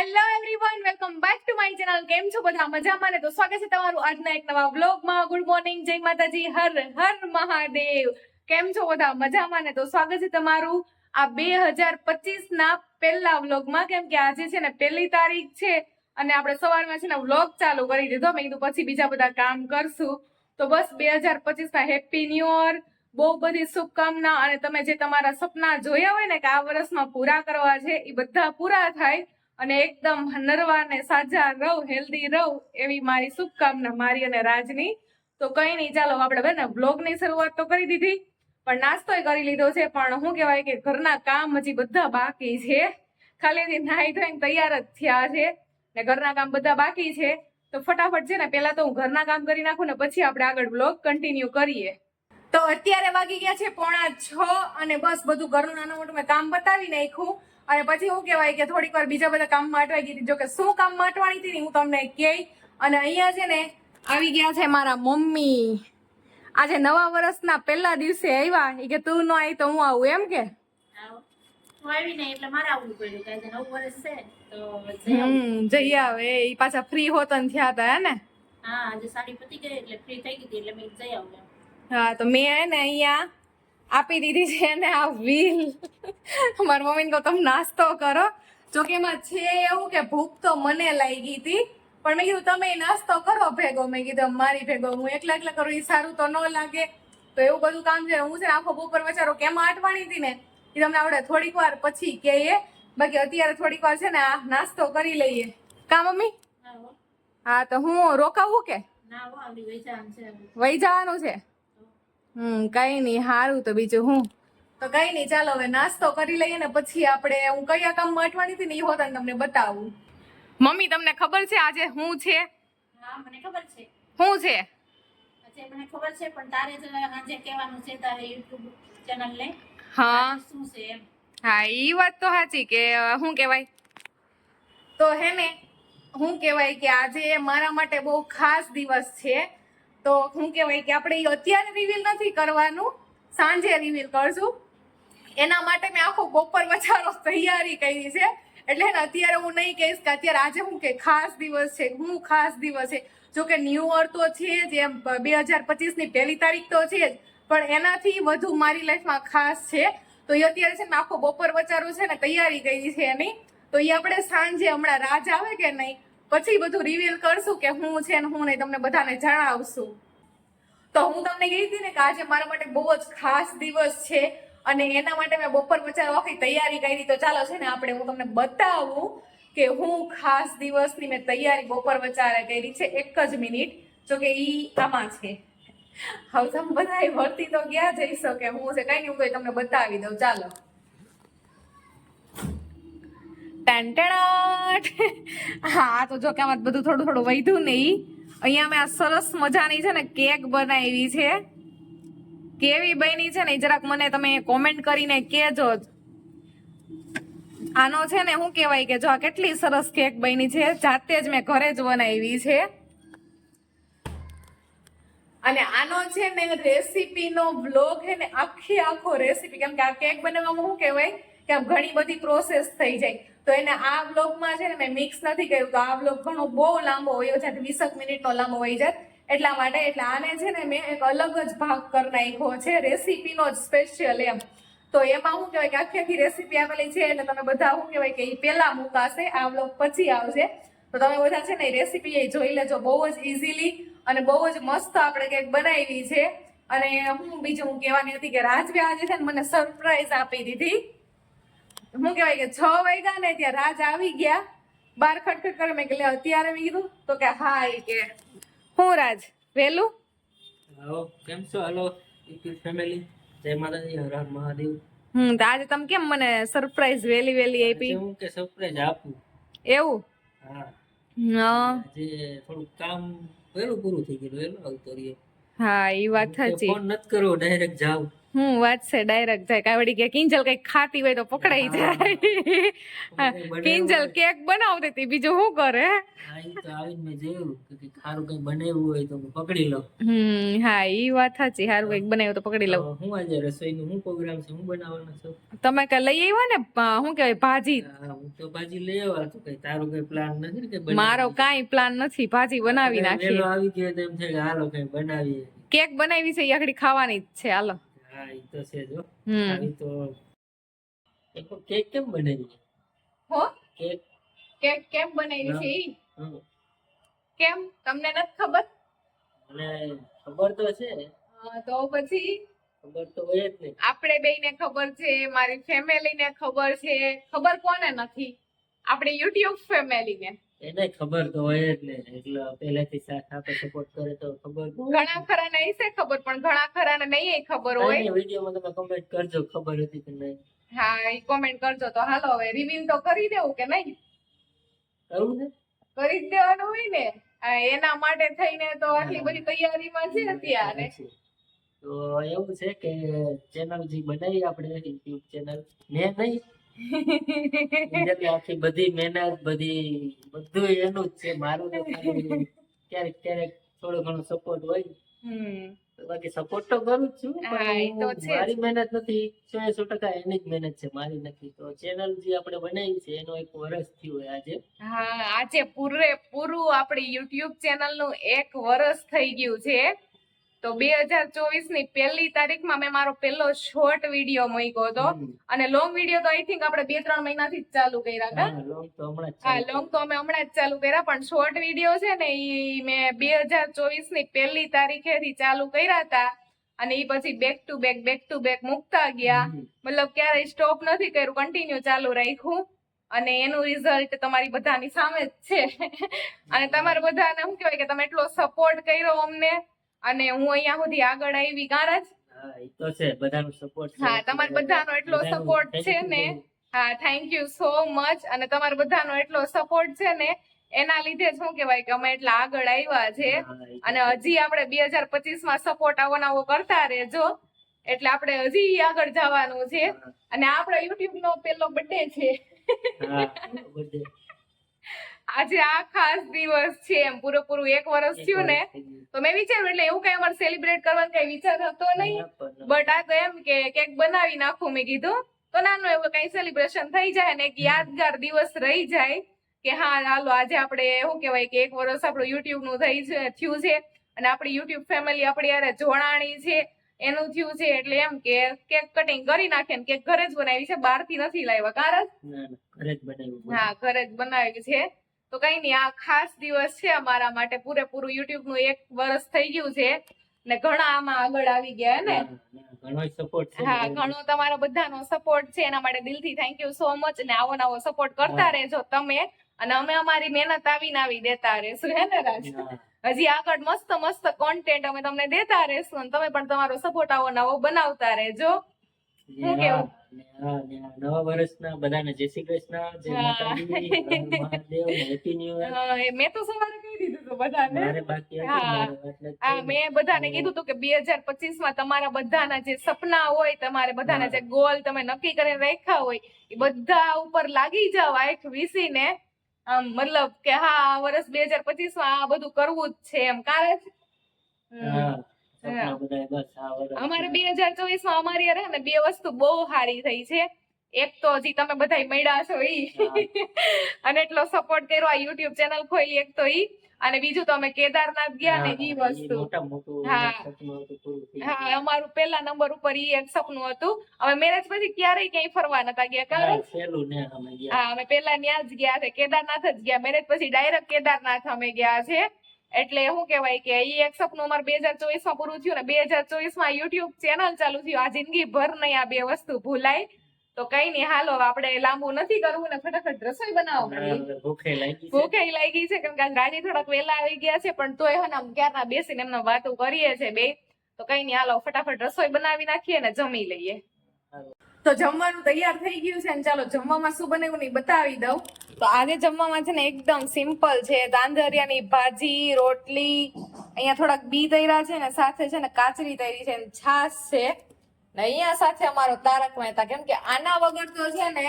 Hello everyone welcome back to my channel કેમ છો બધા? મજામાં ને? તો સ્વાગત છે તમારું આજના એક નવા વ્લોગમાં ગુડ મોર્નિંગ જય માતાજી. હર હર મહાદેવ. કેમ છો બધા? મજામાં ને? તો સ્વાગત છે તમારું આ બે હજાર પચીસ ના પહેલા વ્લોગમાં કેમ કે આજે છે ને પહેલી તારીખ છે અને આપણે સવારમાં છે ને વ્લોગ ચાલુ કરી દીધો. મેં કીધું પછી બીજા બધા કામ કરશું. તો બસ બે હજાર પચીસ ના હેપી ન્યુ યર બહુ બધી શુભકામના અને તમે જે તમારા સપના જોયા હોય ને કે આ વર્ષમાં પૂરા કરવા છે, એ બધા પૂરા થાય. અને એકદમ નરવા ને સાજા રહુ હેલ્ધી રહુ એવી મારી શુભકામના મારી અને રાજની. તો કઈ નહીં, ચાલો આપણે બેન બ્લોગની શરૂઆત તો કરી દીધી, પણ નાસ્તોય કરી લીધો છે, પણ શું કહેવાય કે ઘરના કામ હજી બધા બાકી છે. ખાલી નાહી ધોઈને તૈયાર જ થયા છે ને ઘરના કામ બધા બાકી છે. તો ફટાફટ છે ને, પહેલા તો હું ઘરના કામ કરી નાખું ને પછી આપણે આગળ બ્લોગ કન્ટિન્યુ કરીએ. તો અત્યારે વાગી ગયા છે પોણા છ અને બસ બધું ઘરનું નાનું મોટું મેં કામ બતાવી નાખ્યું. અને પછી શું કહેવાય કે થોડીક વાર બીજા બધા કામ માટવાઈ ગઈ હતી. જો કે શું કામ માટવાની હતી ને હું તમને કહે અને અહીંયા છે ને આવી ગયા છે મારા મમ્મી. આજે નવા વર્ષના પહેલા દિવસે આવ્યા. એ કે તું ન આવી તો હું આવું. એમ કે. હું જઈ આવું. ઈ પાછા ફ્રી હોતન થયા હતા હે ને? હા. હા તો મેં હે ને અહીંયા આપી દીધી છે ને આ વ્હીલ મારા મમ્મીને કહું તમે નાસ્તો કરો. જો કે એમાં છે એવું કે ભૂખ તો મને લાગી હતી પણ મેં કીધું તમે નાસ્તો કરો ભેગો. મેં કીધું મારી ભેગો. હું એકલા એકલા કરું એ સારું તો ન લાગે. તો એવું બધું કામ છે. હું છે આખો બપોર વિચારો કેમ આટવાણી હતી ને એ તમને આપણે થોડીક વાર પછી કહીએ. બાકી અત્યારે થોડીક વાર છે ને આ નાસ્તો કરી લઈએ. કા મમ્મી? હા. તો હું રોકાવું કે? આવડી વહી જવાનું છે? હમ કઈ નહીં સારું તો બીજું હું. તો કઈ નહીં ચાલો હવે નાસ્તો કરી લઈએ ને પછી આપણે હું કયા કામમાં અટવાની હતી ને એ હોતા તમને બતાવું. મમ્મી તમને ખબર છે આજે હું છે? હા મને ખબર છે. હું છે? આજે મને ખબર છે પણ તારે આજે કહેવાનું છે તારે યુટ્યુબ ચેનલ ને. હા. શું છે એમ. હા એ વાત તો સાચી કે શું કહેવાય? તો હે ને હું કહેવાય કે આજે મારા માટે બહુ ખાસ દિવસ છે. તો શું કહેવાય કે આપણે અત્યારે રિવીલ નથી કરવાનું, સાંજે રિવીલ કરશું. એના માટે મેં આખો બપોર વચારો તૈયારી કરી છે. એટલે અત્યારે હું નહીં કહીશ કે અત્યારે આજે હું કે ખાસ દિવસ છે, હું ખાસ દિવસ છે. જો કે ન્યૂ યર તો છે જ, એમ બે હજાર પચીસની પહેલી તારીખ તો છે જ, પણ એનાથી વધુ મારી લાઈફમાં ખાસ છે. તો એ અત્યારે છે ને આખો બપોર વચારો છે ને તૈયારી કરી છે એની. તો એ આપણે સાંજે હમણાં રાજ આવે કે નહીં પછી બધું રિવીલ કરશું કે હું છે ને હું નહીં તમને બધાને જણાવશું. તો હું તમને કહી હતી ને કે આજે મારા માટે બહુ જ ખાસ દિવસ છે અને એના માટે મેં બપોર વચારો આખી તૈયારી કરી. તો ચાલો છે ને આપણે હું તમને બતાવું કે હું ખાસ દિવસની મેં તૈયારી બપોર વચારે કરી છે એક જ મિનિટ. જો કે ઈ આમાં છે. હવે તમે બધા વર્તી તો ગયા જઈ શકે હું છે કઈ નહીં હું તમને બતાવી દઉં. ચાલો. ટંટણાટ. હા, તો જો કે આમાં બધું થોડું થોડું વધ્યું નહીં. અહીંયા મેં આ સરસ મજાની છે ને કેક બનાવી છે. કેવી બની છે ને જરાક મને તમે કોમેન્ટ કરીને કહેજો. આનો છે ને શું કહેવાય કે જો આ કેટલી સરસ કેક બની છે, જાતે જ મેં ઘરે જ બનાવી છે. અને આનો છે ને રેસીપીનો બ્લોગ છે ને આખી આખો રેસીપી. કેમ કે આ કેક બનાવવામાં શું કહેવાય? કે આમ ઘણી બધી પ્રોસેસ થઈ જાય. તો એને આ બ્લોગમાં છે ને મેં મિક્સ નથી કર્યું. તો આ બ્લોગ ઘણો બહુ લાંબો હોય છે વીસક મિનિટનો લાંબો હોય જાય એટલા માટે એટલે આને છે ને મેં એક અલગ જ ભાગ કરી નાખ્યો છે, રેસીપીનો જ સ્પેશિયલ એમ. તો એમાં શું કહેવાય કે આખી આખી રેસીપી આવેલી છે એટલે તમે બધા શું કહેવાય કે એ પહેલાં મુકાશે, આ બ્લોગ પછી આવશે. તો તમે બધા છે ને એ રેસીપી એ જોઈ લેજો. બહુ જ ઇઝીલી અને બહુ જ મસ્ત આપણે કંઈક બનાવી છે. અને હું બીજું હું કહેવાની હતી કે રાજવે આજે છે ને મને સરપ્રાઈઝ આપી દીધી. શું કહેવાય કે છ વાગ્યા ને ત્યાં રાજ આવી ગયા. બાર ખટખટ કરે મેં કે અત્યારે મેં કીધું. તો કે હા એ કે. હું રાજ વહેલું હલો કેમ છો? હલો ફેમિલી જય માતાજી હર હર મહાદેવ. હમ તો આજે તમે કેમ મને સરપ્રાઈઝ વેલી વેલી આપી? હું કે સરપ્રાઈઝ આપું? એવું? હા. હા. થોડું કામ પેલું પૂરું થઈ ગયું વહેલું આવતો રહ્યો. હા એ વાત સાચી. ફોન નથી કરો ડાયરેક્ટ જાવ હું વાત છે ડાયરેક્ટ જાય કાવડી કે કિંજલ કઈ ખાતી હોય તો પકડાઈ જાય. કિંજલ કેક બનાવતી હતી બીજું શું કરે? હા ઈ તો કે બનાવ્યું હોય પકડી લઉં. હમ હા ઈ વાત સાચી. સારું કંઈક બનાવ્યું તો પકડી લઉં. હું આજે રસોઈનું શું પ્રોગ્રામ છે હું બનાવવાનો છું? તમે કઈ લઈ આવ્યા ને શું કહેવાય ભાજી? હું તો ભાજી લઈ આવ્યો તો કઈ તારું કઈ પ્લાન નથી કે મારો કાંઈ પ્લાન નથી ભાજી બનાવી નાખી આવી ગયો એમ થાય હાલો કઈ બનાવીએ. કેક બનાવી છે ઈ આખડી ખાવાની જ છે હાલો. હા તો છે જો આવી તો એક કેક કેમ બનાવી હો? કેક. કેક કેમ બનાવી છે કેમ? તમને નથી ખબર? મને ખબર તો છે. હા, તો પછી? ખબર તો હોય જ નહીં આપણે બેયને ખબર છે મારી ફેમિલીને ખબર છે. ખબર કોને નથી? આપણે યુટ્યુબ ફેમિલીને એને ખબર તો હોય જ ને. એટલે પહેલેથી સાથ આપે સપોર્ટ કરે તો ખબર ઘણા ખરા ઘણા છે ખબર પણ ઘણા ખરા ને નહીં ખબર હોય. વિડીયોમાં તમે કમેન્ટ કરજો ખબર હતી કે નહીં. હા એ કોમેન્ટ કરજો. તો હાલો હવે રિવીલ તો કરી દેવું કે નહીં? કરવું ને? કરી જ દેવાનું હોય ને. આ એના માટે થઈને તો આટલી બધી તૈયારીમાં છે અત્યારે. તો એવું છે કે ચેનલ જે બનાવી આપણે યુટ્યુબ ચેનલ. મેં નહીં? આખી બધી મહેનત બધી બધું એનું જ છે. મારું ક્યારેક ક્યારેક થોડો ઘણો સપોર્ટ હોય. તો બાકી સપોર્ટ તો કરું જ છું. મારી મહેનત નથી. સો સો ટકા એની જ મહેનત છે મારી નથી. તો ચેનલ જે આપણે બનાવી છે એનો એક વર્ષ થયું આજે. હા આજે પૂરે પૂરું આપણી યુટ્યુબ ચેનલનું એક વર્ષ થઈ ગયું છે. તો બે હજાર ચોવીસની પહેલી તારીખમાં મેં મારો પહેલો શોર્ટ વીડિયો મૂક્યો હતો. અને લોંગ વીડિયો તો આઈ થિંક આપણે બે ત્રણ મહિનાથી જ ચાલુ કર્યા હતા. હા લોંગ તો અમે હમણાં જ ચાલુ કર્યા પણ શોર્ટ વીડિયો છે ને ઈ મેં બે હજાર ચોવીસની પહેલી તારીખેથી ચાલુ કર્યા હતા. અને ઈ પછી back to back back to back મૂકતા ગયા. મતલબ ક્યારેય સ્ટોપ નથી કર્યું કન્ટિન્યુ ચાલુ રાખ્યું. અને એનું રિઝલ્ટ તમારી બધાની સામે જ છે. અને તમારે બધાને શું કહેવાય કે તમે એટલો સપોર્ટ કર્યો અમને. અને હું અહીંયા સુધી આગળ આવી કારણ જ તો છે બધાનો સપોર્ટ હા, તમારે બધાનો એટલો સપોર્ટ છે ને. હા થેન્ક યુ સો મચ અને તમારા બધાનો એટલો સપોર્ટ છે ને એના લીધે શું કેવાય કે અમે એટલા આગળ આવ્યા છે. અને હજી આપણે બે હજાર પચીસમાં સપોર્ટ આવો નવો કરતા રહેજો. એટલે આપણે હજી આગળ જવાનું છે. અને આપણો યુટ્યુબ નો પેલો બર્થડે છે. આજે આ ખાસ દિવસ છે એમ પૂરેપૂરું એક વર્ષ થયું ને તો મેં વિચાર્યું એટલે એવું કઈ અમારે સેલિબ્રેટ કરવાનો કઈ વિચાર હતો નહીં. બટ આ તો એમ કે કેક બનાવી નાખું મેં કીધું. તો નાનું એવું કઈ સેલિબ્રેશન થઈ જાય ને એક યાદગાર દિવસ રહી જાય કે હા હાલો આજે આપણે શું કહેવાય કે એક વર્ષ આપણું યુટ્યુબનું થઈ છે થયું છે. અને આપણી યુટ્યુબ ફેમિલી આપણી યારે જોડાણી છે એનું થયું છે. એટલે એમ કે કેક કટિંગ કરી નાખે ને કેક ઘરે જ બનાવી છે બહારથી નથી લાવ્યા. કારણ? હા ઘરે જ બનાવી છે. તો કઈ નહીં આ ખાસ દિવસ છે અમારા માટે. પૂરેપૂરું યુટ્યુબનું એક વર્ષ થઈ ગયું છે ને ઘણા આમાં આગળ આવી ગયા ને? ઘણો સપોર્ટ છે હા ઘણો તમારો બધાનો સપોર્ટ છે. એના માટે દિલથી થેન્ક યુ સો મચ ને આવો નવો સપોર્ટ કરતા રહેજો તમે. અને અમે અમારી મહેનત આવીને આવી દેતા રહેશું હે ને રાજ? હજી આગળ મસ્ત મસ્ત કોન્ટેન્ટ અમે તમને દેતા રહેશું અને તમે પણ તમારો સપોર્ટ આવો નવો બનાવતા રહેજો. હું. કેવું? નવા વર્ષના બધાને જય શ્રી કૃષ્ણ જય માતાજી મહાદેવ હેપી ન્યુ યર મેં તો સવારે કહી દીધું તો બધાને. મારે બાકી હા. મેં બધાને કીધું હતું કે બે હજાર પચીસમાં તમારા બધાના જે સપના હોય તમારે બધાના જે ગોલ તમે નક્કી કરીને રાખ્યા હોય એ બધા ઉપર લાગી જાવ આંખ વીસીને. આમ મતલબ કે હા આ વર્ષ બે હજાર પચીસમાં આ બધું કરવું જ છે એમ. કારણ હા. અમારે બે હજાર ચોવીસમાં અમારી અરે ને બે વસ્તુ બહુ સારી થઈ છે. એક તો હજી તમે બધા મળ્યા છો ઈ. અને એટલો સપોર્ટ કર્યો આ યુટ્યુબ ચેનલ ખોલી એક તો ઈ. અને બીજું તો અમે કેદારનાથ ગયા ને ઈ વસ્તુ. હા. હા અમારું પેલા નંબર ઉપર ઈ એક સપનું હતું. અમે મેરેજ પછી ક્યારેય ક્યાંય ફરવા નતા ગયા કારણ હા અમે પેલા ત્યાં જ ગયા છે. કેદારનાથ જ ગયા. મેરેજ પછી ડાયરેક્ટ કેદારનાથ અમે ગયા છે. એટલે શું કહેવાય કે એ એક સપનું અમારે બે હજાર ચોવીસમાં પૂરું થયું ને બે હજાર ચોવીસમાં યુટ્યુબ ચેનલ ચાલુ થયું. આ જિંદગી ભર નહીં આ બે વસ્તુ ભૂલાય. તો કઈ નહીં હાલો આપણે લાંબુ નથી કરવું ને ફટાફટ રસોઈ બનાવો ભૂખે લાગી છે. છે કેમ કે રાજી થોડાક વહેલા આવી ગયા છે પણ તોય હે આમ ક્યારના બેસીને એમને વાતો કરીએ છે બે. તો કઈ નહીં હાલો ફટાફટ રસોઈ બનાવી નાખીએ ને જમી લઈએ. તો જમવાનું તૈયાર થઈ ગયું છે ને ચાલો જમવામાં શું બનાવ્યું ને બતાવી દઉં. તો આજે જમવામાં છે ને એકદમ સિમ્પલ છે દાંધરિયાની ભાજી, રોટલી, અહીંયા થોડાક બી તૈરા છે ને સાથે છે ને કાચરી તૈરી છે ને છાશ છે. ને અહીંયા સાથે અમારો તારક મહેતા, કેમ કે આના વગર તો છે ને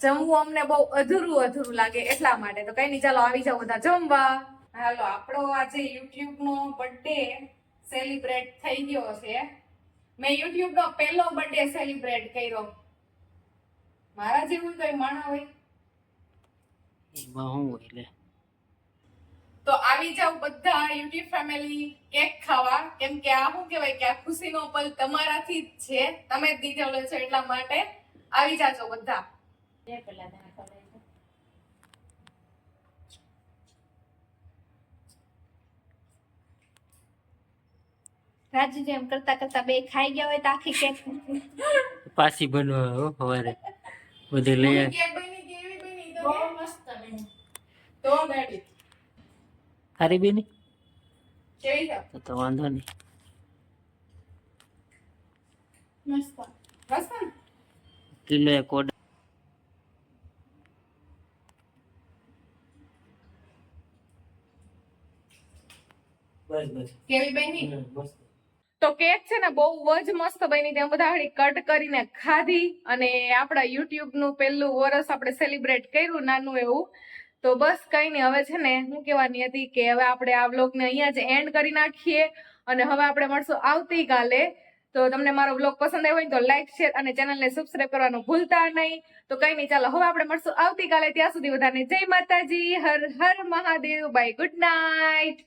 જમવું અમને બહુ અધૂરું અધૂરું લાગે એટલા માટે. તો કઈ નહીં, ચાલો આવી જાઓ બધા જમવા. હાલો, આપણો આજે યુટ્યુબ નો બર્થડે સેલિબ્રેટ થઈ ગયો છે. મેં યુટ્યુબ નો પહેલો બર્થડે સેલિબ્રેટ કર્યો. મારા જેવું કોઈ માણસ હોય. એમાં હોય લે તો આવી જાવ બધા યુટ્યુબ ફેમિલી કેક ખાવા. કેમ કે આ શું કહેવાય કે આ ખુશીનો પલ તમારાથી જ છે. તમે જ દીધેલો છે એટલા માટે. આવી જાજો બધા. જય પેલા રાજુ જેમ કરતા કરતા બે ખાઈ ગયા હોય તો આખી કેક પાછી બનવા હો સવારે બધે લઈ બહુ મસ્ત બની. તો ગાડી. સારી બેની? કેવી તો તો વાંધો નહીં. મસ્ત. મસ્ત કિલો એક ઓર્ડર. બસ બસ. કેવી બની? મસ્ત. તો કેક છે ને બહુ જ મસ્ત બની ત્યાં બધા હળી કટ કરીને ખાધી અને આપણા યુટ્યુબનું પહેલું વરસ આપણે સેલિબ્રેટ કર્યું નાનું એવું. તો બસ કઈ નહીં હવે છે ને હું કહેવાની હતી કે હવે આપણે આ વ્લોગ ને અહીંયા જ એન્ડ કરી નાખીએ અને હવે આપણે મળશું આવતીકાલે. તો તમને મારો વ્લોગ પસંદ આવ્યો હોય તો લાઈક શેર અને ચેનલને સબસ્ક્રાઈબ કરવાનું ભૂલતા નહીં. તો કઈ નહીં ચાલો હવે આપણે મળશું આવતીકાલે. ત્યાં સુધી બધાને જય માતાજી. હર હર મહાદેવ. Bye good night